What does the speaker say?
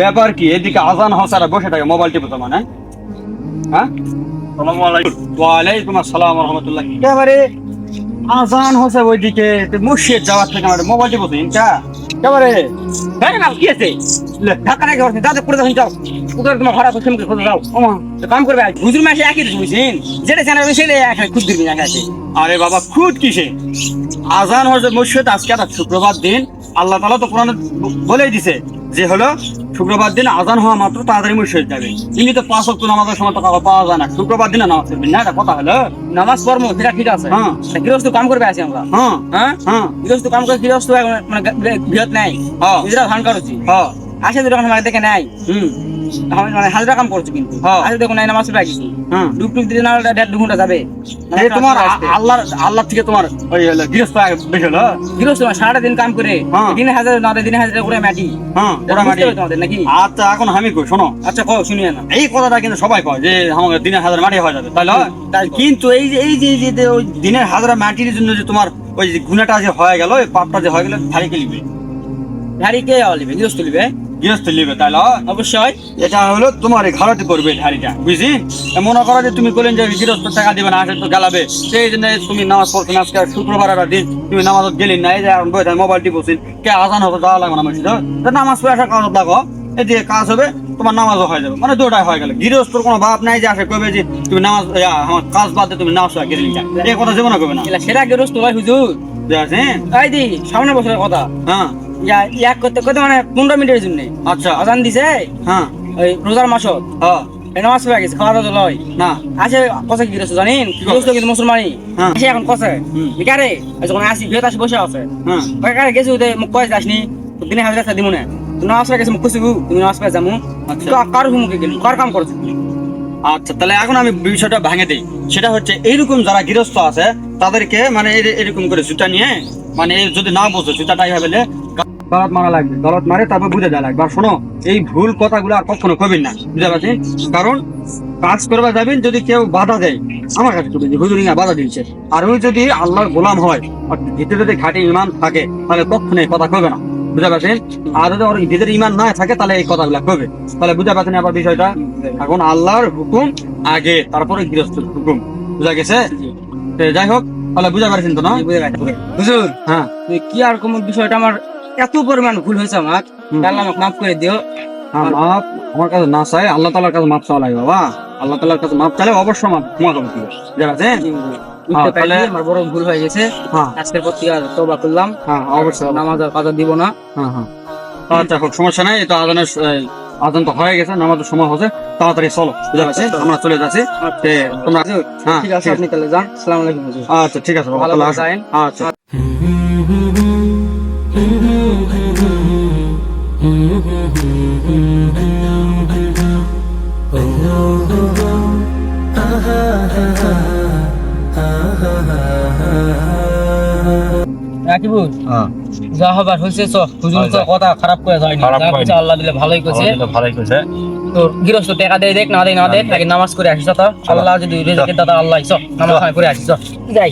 ব্যাপার কি? এদিকে আজান হসারা বসে থাকে মোবাইল টিপে মানে হ্যাঁ? ওয়ালাইকুম আসসালাম রহমতুল্লাহ। একেবারে আজান ওইদিকে মসজিদ যাওয়ার থেকে আমার মোবাইল ইনকা কি? আছে? ঢাকা রেখে বসে দাদা করে দেখুন যাও ওদের তোমার ঘরে বসে মুখে খোঁজা যাও কাম করবে হুজুর মাসে একই রকম বুঝছেন? যেটা জানা সেটা এখানে খুব দিবি না আছে। আরে বাবা খুদ কিসে? আজান হচ্ছে মসজিদ আজকে একটা শুক্রবার দিন। আল্লাহ তালা তো কোরআনে বলেই দিছে যে হলো শুক্রবার দিন আজান হওয়া মাত্র তাড়াতাড়ি মসজিদ যাবে। এমনিতে পাঁচ অক্ট নামাজের সময় কাউকে পাওয়া যায় না। শুক্রবার দিনে নামাজ পড়বেন না এটা কথা হলো। নামাজ পড়ব সেটা ঠিক আছে। হ্যাঁ। গৃহস্থ কাম করবে আছি আমরা? হ্যাঁ। হ্যাঁ? হ্যাঁ। গৃহস্থ কাম করে গৃহস্থ মানে বৃহৎ নাই। হ্যাঁ। নিজেরা ধান করছি। হ্যাঁ। আসে দুটো দেখে নাই। হুম। মানে হাজার কাম করছি কিন্তু। আসে নাই নামাজ পড়ে গেছি ডুব টুব না দেড় দু ঘণ্টা যাবে। মানে এই তোমার আসতে আ- আসতে। আল্লাহ আল্লাহ থেকে তোমার ওই হলো গৃহস্থ বেশি হলো গৃহস্থ সারাটা দিন কাম করে। দিনে হাজার না দিনে হাজার করে মাটি। হ্যাঁ ওরা মাটি। তোমাদের নাকি? আচ্ছা এখন আমি কই শোনো। আচ্ছা কও শুনিয়ে না। এই কথাটা কিন্তু সবাই কয় যে হাজার মাটি হয়ে যাবে তাহলে কিন্তু এই যে এই যে ওই দিনের হাজার মাটির জন্য যে তোমার ওই যে গুণাটা যে হয়ে গেল পাপটা যে হয়ে গেল ধারি কে লিবে? ধারি কে লিবে? গৃহস্থ লিবে? গৃহস্থ লিবে তাহলে অবশ্যই। এটা হলো তোমার ঘরতে পড়বে ধারিটা বুঝলি? মনে করো যে তুমি বললেন যে গৃহস্থ টাকা দিবে না আসে তো গালাবে। সেই জন্য তুমি নামাজ পড়ছো আজকে শুক্রবার একটা দিন তুমি নামাজ গেলি না এই যে মোবাইল টিপছিল কে আজান হবে যাওয়া লাগবে না তো? নামাজ পড়ে আসা কাজ লাগো এই যে কাজ হবে তোমার নামাজও হয়ে যাবে। মানে দুটাই হয়ে গেল। গৃহস্থর কোনো ভাব নাই যে আসে কবে যে তুমি নামাজ আমার কাজ বাদ তুমি নামাজ পড়া গেলি এই কথা জীবনে কবে না। সেরা গৃহস্থ ভাই হুজুর। বুঝেছেন? এই দি সামনে বছরের কথা। হ্যাঁ। করতে করতে মানে পনেরো মিনিটের জন্য। আচ্ছা। আজান দিছে হ্যাঁ। ওই রোজার মাসত। হ্যাঁ। নামাজ পড়ে গেছে খাওয়া দাওয়া লয়। না। আসে কষে কি গৃহস্থ জানেন? কিন্তু মুসলমানই। হ্যাঁ। এখন কষে। বিকারে যখন আসি আসি বসে আছে। হ্যাঁ। কারে গেছি ওদের মুখ কয়েস আসনি? দিনে হাজার টাকা দিমু না নামাজ পড়ে গেছে মুখ খুশি তুমি নামাজ পড়ে আচ্ছা। কার হুমুকে গেলি কার কাম করছিস আচ্ছা তাহলে এখন আমি বিষয়টা ভাঙে দিই। সেটা হচ্ছে এইরকম যারা গৃহস্থ আছে তাদেরকে মানে এরকম করে জুতা নিয়ে মানে যদি না বোঝো জুতাটাই হবে গলত মারা লাগবে গলত মারে তারপর বুঝে দেওয়া লাগবে। আর শোনো এই ভুল কথাগুলো আর কখনো কবিন না বুঝতে পারছি? কারণ কাজ করবা যাবেন যদি কেউ বাধা দেয় আমার কাছে কবি হুজুরিঙ্গা বাধা দিয়েছে। আর ওই যদি আল্লাহর গোলাম হয় ভিতরে যদি খাঁটি ইমান থাকে তাহলে কখনো এই কথা কবে না বুঝতে পারছেন? আর যদি ওর ভিতরে ইমান না থাকে তাহলে এই কথাগুলো কবে? তাহলে বুঝতে পারছেন আবার বিষয়টা? এখন আল্লাহর হুকুম আগে তারপরে গৃহস্থের হুকুম বুঝা গেছে? যাই হোক তাহলে বুঝা পারছেন তো না? হুজুর হ্যাঁ। কি আর কোন বিষয়টা আমার এত পরিমাণ ভুল হয়েছে আমার। আল্লাহ আমাকে মাফ করে দিও। হ্যাঁ মাপ আমার কাছে না চাই আল্লাহ তালার কাছে মাপ চাওয়া লাগে বাবা। আল্লাহ তালার কাছে মাপ চাইলে অবশ্যই ক্ষমা করে বুঝতে তাহলে- পারছি আমার বড় ভুল হয়ে গেছে। হ্যাঁ। আজকের তওবা করলাম। হ্যাঁ অবশ্যই নামাজ আর কাজা দিব না। হ্যাঁ হ্যাঁ। আচ্ছা হোক সমস্যা নাই এটা আজানের এই, আজান তো হয়ে গেছে নামাজের সময় হচ্ছে তাড়াতাড়ি চলো বুঝতে পারছি? আমরা চলে যাচ্ছি। তে, তোমরা হ্যাঁ ঠিক আছে আপনি তাহলে যান। আলাইকুম আচ্ছা ঠিক আছে। আচ্ছা। রাকিবুল হ্যাঁ। যা হবার হয়েছে চ। হুজুর তো। কথা খারাপ করে যায়নি। যা আল্লাহ দিলে ভালোই করছে ভালোই করছে তোর গৃহস্থ টাকা দেয় দেখ না দেয় না দেখ নামাজ করে আসিস তো আল্লাহ। যদি রেজেকের দাদা আল্লাহ চ। নামাজ করে আসিস যাই।